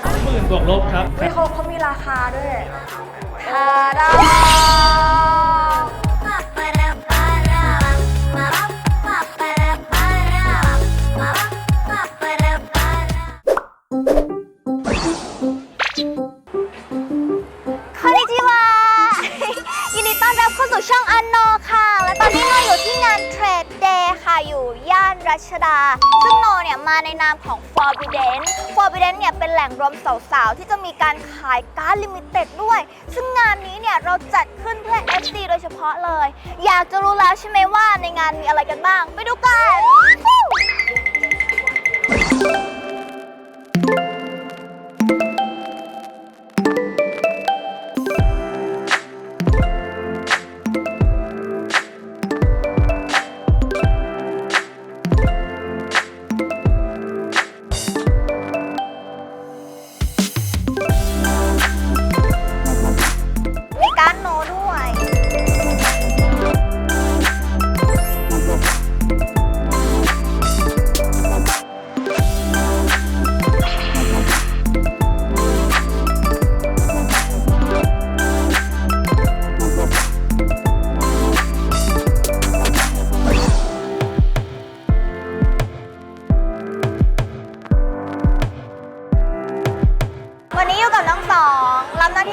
สองหมื่นบวกลบครับเฮ้ยเขาเขามีราคาด้วยทาดาคอนนิจิวา ยินดีต้อนรับเข้าสู่ช่องอันโนค่ะ และตอนนี้เราอยู่ที่งานเทรดเดย์ค่ะ อยู่ย่านรัชดา ในนามของ Forbidden Forbidden เนี่ยเป็นแหล่งรวมสาวๆ ที่จะมีการขายการ์ดลิมิเต็ดด้วย ซึ่งงานนี้เนี่ยเราจัดขึ้นเพื่อ FC โดยเฉพาะเลย อยากจะรู้แล้วใช่ไหมว่าในงานมีอะไรกันบ้าง ไปดูกัน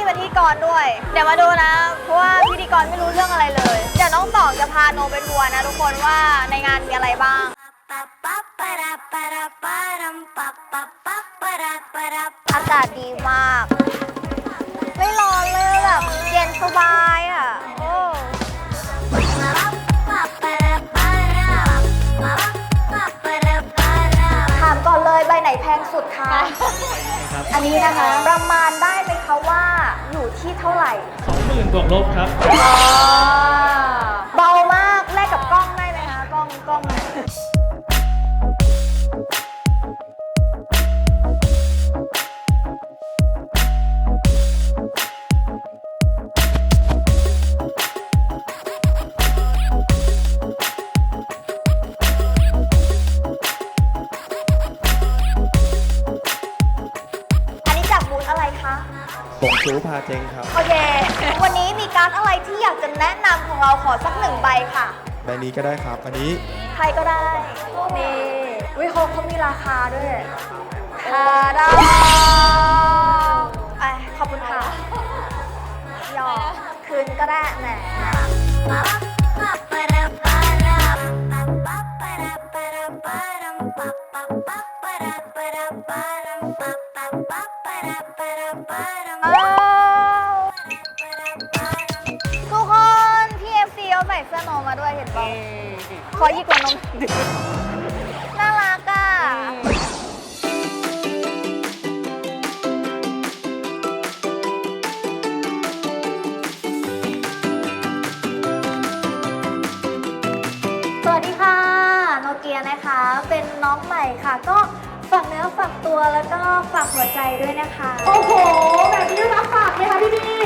เป็นพิธีกรด้วย เดี๋ยวมาดูนะ เพราะว่าพิธีกรไม่รู้เรื่องอะไรเลย เดี๋ยวน้องสองจะพาโนไปทัวร์นะทุกคนว่าในงานมีอะไรบ้าง อากาศดีมาก ไม่ร้อนเลยแบบเย็นสบายอะ โอ้ถามก่อนเลยใบไหนแพงสุดคะ อันนี้นะคะ ประมาณได้ เท่าไหร่ สองหมื่นบวกลบครับเบ ผมซูพาเจงครับ โอเค วันนี้มีการดอะไรที่อยากจะแนะนำของเราขอสักหนึ่งใบค่ะ ใบนี้ก็ได้ครับ อันนี้ใครก็ได้ นี่วิเขาเขามีราคาด้วยทาดาไอยขอบคุณค่ะหยอกคืนก็ได้แหม ขอหยิกกว่านม น่ารักอะ สวัสดีค่ะ โนเกียนะคะ เป็นน้องใหม่ค่ะ ก็ฝากเนื้อฝากตัวแล้วก็ฝากหัวใจด้วยนะคะ โอ้โห แบบนี้รับฝากไหมคะพี่พี่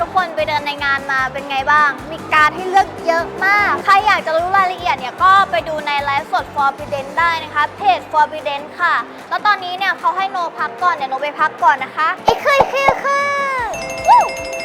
ทุกคนไปเดินในงานมาเป็นไงบ้าง มีการให้เลือกเยอะมาก ใครอยากจะรู้รายละเอียดเนี่ยก็ไปดูในไลฟ์สด Forbidden ได้นะคะเพจ Forbidden ค่ะ แล้วตอนนี้เนี่ยเขาให้โนพักก่อนเดี๋ยวโนไปพักก่อนนะคะอีกคืออีกคืออีกคือ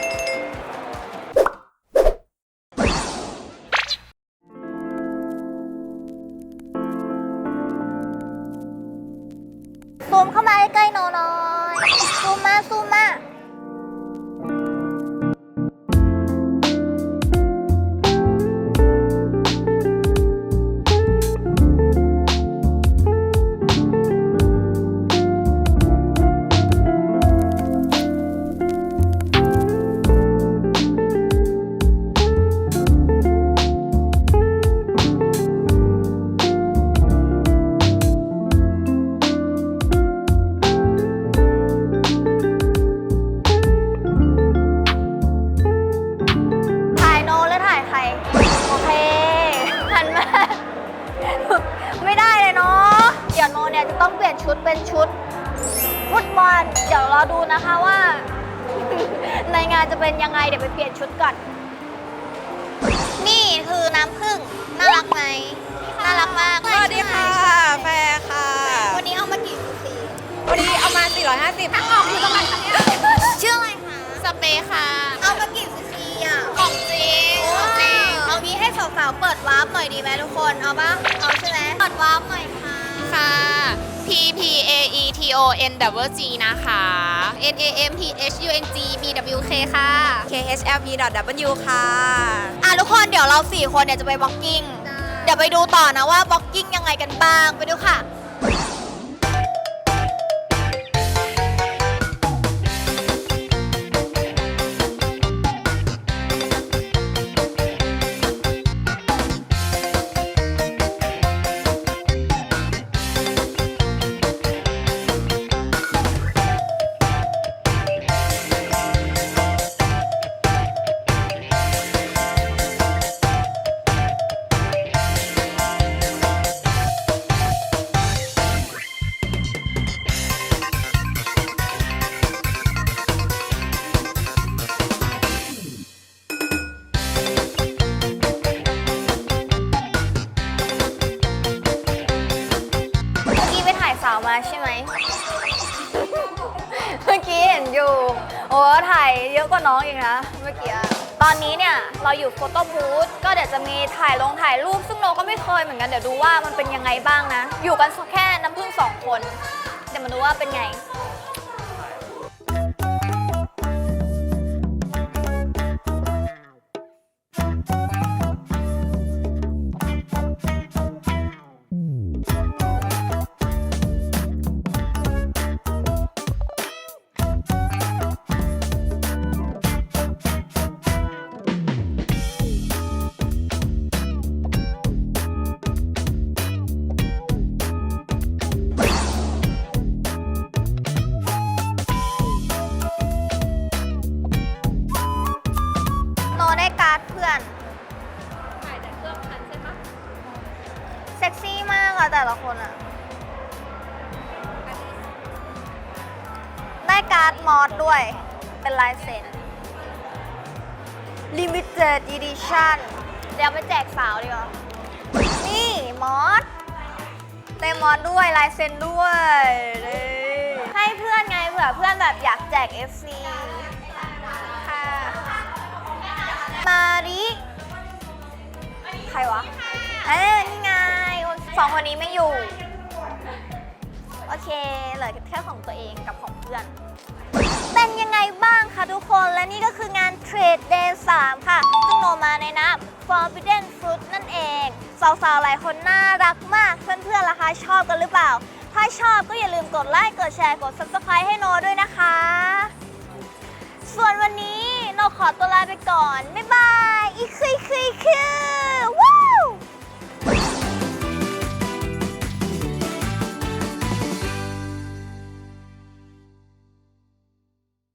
หรือถ่ายใครโอเคหันมาไม่ได้เลยเนาะเดี๋ยวโนเนี่ยจะต้องเปลี่ยนชุดเป็นชุดฟุตบอลเดี๋ยวรอดูนะคะว่าานจะเป็นยังไงเดี๋ยวไปเปลี่ยนชุดก่อน นี่คือน้ำผึ้งน่ารักไหมน่ารักมากสวัสดีค่ะ แฟร์ค่ะ วันนี้เอามากี่สีวันนี้เอามา 450ทั้งออกคือตรงไหนคะเนี่ยชื่ออะไรคะสเปรย์ค่ะ เอามากี่สีอะของจ ปิดวาร์ปหน่อยดีไหมทุกคน เอาปะเอาใช่ไหมเปิดวาร์ปหน่อยค่ะ ค่ะ P P A E T O N W G นะคะ N A M P H U N G B W K ค่ะ K H L P W ค่ะ อะทุกคนเดี๋ยวเราสี่คนเนี่ยจะไปบล็อกกิ้ง เดี๋ยวไปดูต่อนะว่าบล็อกกิ้งยังไงกันบ้าง ไปดูค่ะ เมื่อกี้เห็นอยู่ โอ้ถ่ายเยอะกว่าน้องอีกนะ เมื่อกี้ ตอนนี้เนี่ย เราอยู่โฟโต้บูธ ก็เดี๋ยวจะมีถ่ายลงถ่ายรูป ซึ่งโนก็ไม่เคยเหมือนกัน เดี๋ยวดูว่ามันเป็นยังไงบ้างนะ อยู่กันแค่น้ำพึ่งสองคน เดี๋ยวมาดูว่าเป็นไง การ์ดมอสด้วย เป็นลายเซ็น Limited Edition เดี๋ยวไปแจกสาวดีกว่า นี่มอสเต็มมอสด้วยลายเซ็นด้วยนี่ให้เพื่อนไงเผื่อเพื่อนแบบอยากแจก FC ค่ะ มาริใครวะ เอ้ยนี่ไงสองคนนี้ไม่อยู่ โอเค เหลือแค่ของตัวเองกับของเพื่อน ทุกคนและนี่ก็คืองาน Trade Day 3 ค่ะ ซึ่งโนมาในนาม Forbidden Fruit นั่นเอง สาวๆ หลายคนน่ารักมาก เพื่อนๆล่ะคะชอบกันหรือเปล่า ถ้าชอบก็อย่าลืมกดไลค์ กดแชร์ กด Subscribe ให้โนด้วยนะคะ ส่วนวันนี้โนขอตัวลาไปก่อน บ๊ายบาย อีกคือคือคือ